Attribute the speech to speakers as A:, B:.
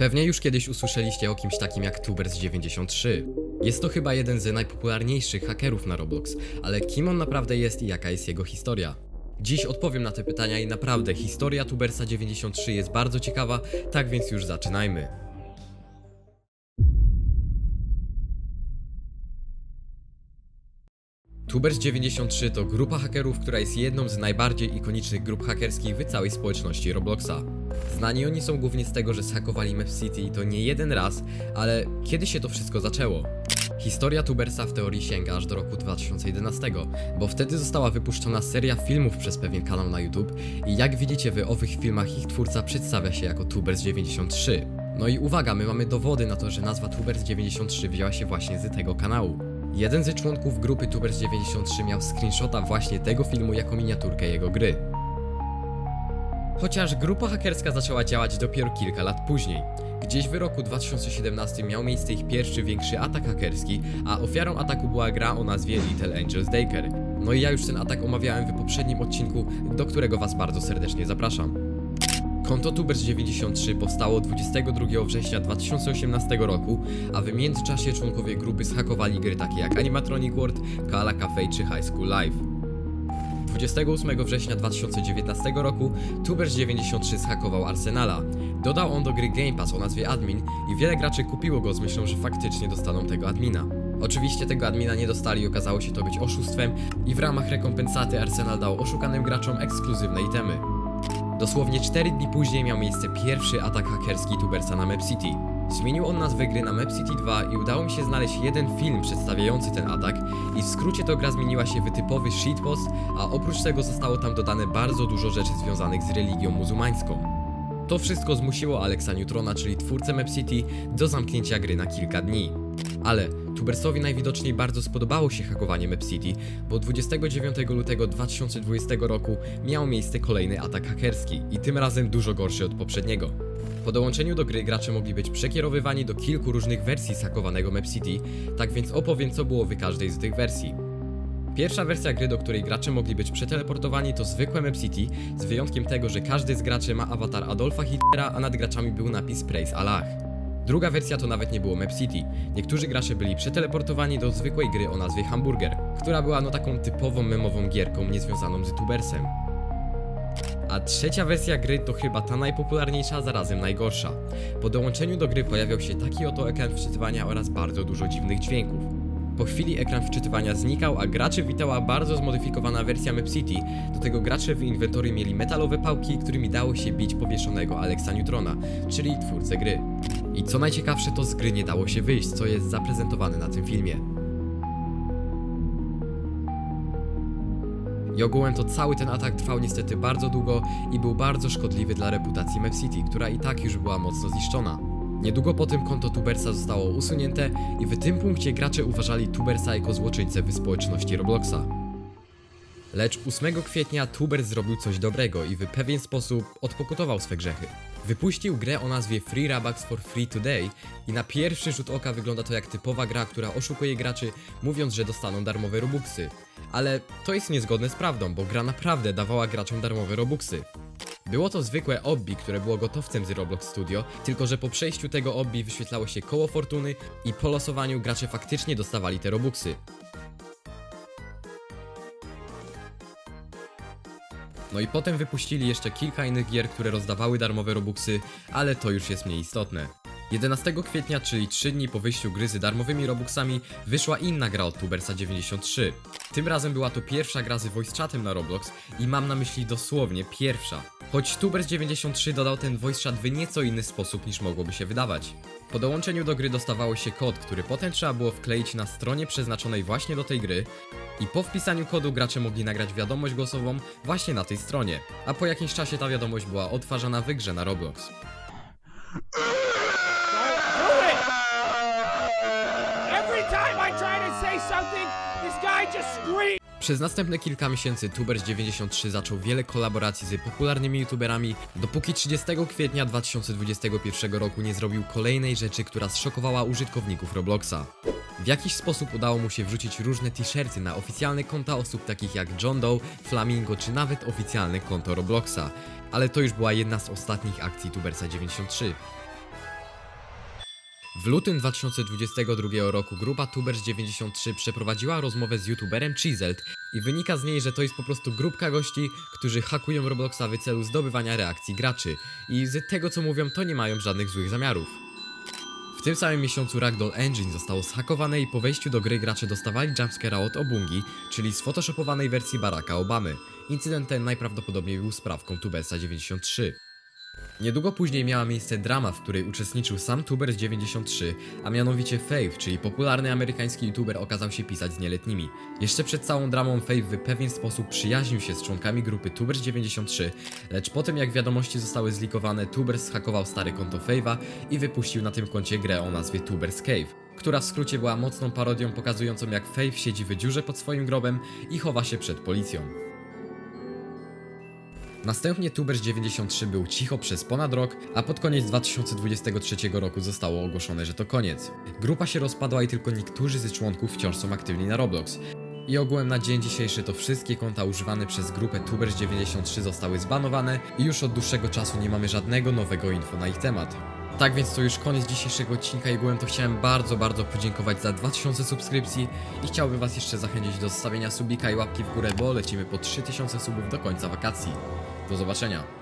A: Pewnie już kiedyś usłyszeliście o kimś takim jak Tubers93. Jest to chyba jeden z najpopularniejszych hakerów na Roblox, ale kim on naprawdę jest i jaka jest jego historia? Dziś odpowiem na te pytania i naprawdę historia Tubersa93 jest bardzo ciekawa, tak więc już zaczynajmy. Tubers93 to grupa hakerów, która jest jedną z najbardziej ikonicznych grup hakerskich w całej społeczności Robloxa. Znani oni są głównie z tego, że zhakowali Map City i to nie jeden raz, ale kiedy się to wszystko zaczęło? Historia Tubersa w teorii sięga aż do roku 2011, bo wtedy została wypuszczona seria filmów przez pewien kanał na YouTube i jak widzicie w owych filmach ich twórca przedstawia się jako Tubers93. No i uwaga, my mamy dowody na to, że nazwa Tubers93 wzięła się właśnie z tego kanału. Jeden z członków grupy Tubers93 miał screenshota właśnie tego filmu jako miniaturkę jego gry. Chociaż grupa hakerska zaczęła działać dopiero kilka lat później. Gdzieś w roku 2017 miał miejsce ich pierwszy większy atak hakerski, a ofiarą ataku była gra o nazwie Little Angels Daycare. No i ja już ten atak omawiałem w poprzednim odcinku, do którego was bardzo serdecznie zapraszam. Konto Tubers93 powstało 22 września 2018 roku, a w międzyczasie członkowie grupy zhakowali gry takie jak Animatronic World, Kala Cafe czy High School Live. 28 września 2019 roku Tubers93 zhakował Arsenala. Dodał on do gry Game Pass o nazwie Admin i wiele graczy kupiło go z myślą, że faktycznie dostaną tego admina. Oczywiście tego admina nie dostali okazało się to być oszustwem i w ramach rekompensaty Arsenal dał oszukanym graczom ekskluzywne itemy. Dosłownie 4 dni później miał miejsce pierwszy atak hakerski Tubersa na Map City. Zmienił on nazwę gry na Map City 2 i udało mi się znaleźć jeden film przedstawiający ten atak i w skrócie to gra zmieniła się w typowy shitpost, a oprócz tego zostało tam dodane bardzo dużo rzeczy związanych z religią muzułmańską. To wszystko zmusiło Alexa Neutrona, czyli twórcę Map City, do zamknięcia gry na kilka dni. Ale Tubersowi najwidoczniej bardzo spodobało się hakowanie Map City, bo 29 lutego 2020 roku miał miejsce kolejny atak hakerski i tym razem dużo gorszy od poprzedniego. Po dołączeniu do gry gracze mogli być przekierowywani do kilku różnych wersji zhakowanego Map City, tak więc opowiem co było w każdej z tych wersji. Pierwsza wersja gry, do której gracze mogli być przeteleportowani to zwykłe Map City, z wyjątkiem tego, że każdy z graczy ma awatar Adolfa Hitlera, a nad graczami był napis Praise Allah. Druga wersja to nawet nie było Map City. Niektórzy gracze byli przeteleportowani do zwykłej gry o nazwie Hamburger, która była no taką typową memową gierką niezwiązaną z tubersem. A trzecia wersja gry to chyba ta najpopularniejsza, zarazem najgorsza. Po dołączeniu do gry pojawiał się taki oto ekran wczytywania oraz bardzo dużo dziwnych dźwięków. Po chwili ekran wczytywania znikał, a graczy witała bardzo zmodyfikowana wersja Map City. Do tego gracze w inwentory mieli metalowe pałki, którymi dało się bić powieszonego Alexa Neutrona, czyli twórcę gry. I co najciekawsze, to z gry nie dało się wyjść, co jest zaprezentowane na tym filmie. I ogółem to cały ten atak trwał niestety bardzo długo i był bardzo szkodliwy dla reputacji Map City, która i tak już była mocno zniszczona. Niedługo po tym konto Tubersa zostało usunięte i w tym punkcie gracze uważali Tubersa jako złoczyńcę w społeczności Robloxa. Lecz 8 kwietnia Tubers zrobił coś dobrego i w pewien sposób odpokutował swe grzechy. Wypuścił grę o nazwie Free Robux for Free Today i na pierwszy rzut oka wygląda to jak typowa gra, która oszukuje graczy, mówiąc, że dostaną darmowe robuxy. Ale to jest niezgodne z prawdą, bo gra naprawdę dawała graczom darmowe robuxy. Było to zwykłe obbi, które było gotowcem z Roblox Studio, tylko że po przejściu tego obbi wyświetlało się koło fortuny i po losowaniu gracze faktycznie dostawali te robuxy. No i potem wypuścili jeszcze kilka innych gier, które rozdawały darmowe robuxy, ale to już jest mniej istotne. 11 kwietnia, czyli 3 dni po wyjściu gry z darmowymi robuxami, wyszła inna gra od Tubersa 93. Tym razem była to pierwsza gra z voice chatem na Roblox i mam na myśli dosłownie pierwsza. Choć Tubers 93 dodał ten voice chat w nieco inny sposób niż mogłoby się wydawać. Po dołączeniu do gry dostawało się kod, który potem trzeba było wkleić na stronie przeznaczonej właśnie do tej gry i po wpisaniu kodu gracze mogli nagrać wiadomość głosową właśnie na tej stronie, a po jakimś czasie ta wiadomość była odtwarzana w grze na Roblox.
B: Every time I try to say something, this guy just screams.
A: Przez następne kilka miesięcy Tubers93 zaczął wiele kolaboracji z popularnymi youtuberami, dopóki 30 kwietnia 2021 roku nie zrobił kolejnej rzeczy, która zszokowała użytkowników Robloxa. W jakiś sposób udało mu się wrzucić różne t-shirty na oficjalne konta osób takich jak John Doe, Flamingo czy nawet oficjalne konto Robloxa. Ale to już była jedna z ostatnich akcji Tubersa93. W lutym 2022 roku grupa Tubers93 przeprowadziła rozmowę z youtuberem Chizelt i wynika z niej, że to jest po prostu grupka gości, którzy hakują Robloxa w celu zdobywania reakcji graczy i z tego co mówią to nie mają żadnych złych zamiarów. W tym samym miesiącu Ragdoll Engine zostało zhakowane i po wejściu do gry gracze dostawali jumpscare'a od Obungi, czyli z photoshopowanej wersji Baracka Obamy. Incydent ten najprawdopodobniej był sprawką Tubersa 93. Niedługo później miała miejsce drama, w której uczestniczył sam Tubers 93, a mianowicie Faith, czyli popularny amerykański youtuber okazał się pisać z nieletnimi. Jeszcze przed całą dramą Faith w pewien sposób przyjaźnił się z członkami grupy Tubers 93, lecz po tym jak wiadomości zostały zlikowane, Tubers zhakował stare konto Fave'a i wypuścił na tym koncie grę o nazwie Tubers Cave, która w skrócie była mocną parodią pokazującą jak Faith siedzi w dziurze pod swoim grobem i chowa się przed policją. Następnie Tubers93 był cicho przez ponad rok, a pod koniec 2023 roku zostało ogłoszone, że to koniec. Grupa się rozpadła i tylko niektórzy z członków wciąż są aktywni na Roblox. I ogółem na dzień dzisiejszy to wszystkie konta używane przez grupę Tubers93 zostały zbanowane i już od dłuższego czasu nie mamy żadnego nowego info na ich temat. Tak więc to już koniec dzisiejszego odcinka i ogółem to chciałem bardzo, bardzo podziękować za 2000 subskrypcji i chciałbym was jeszcze zachęcić do zostawienia subika i łapki w górę, bo lecimy po 3000 subów do końca wakacji. Do zobaczenia.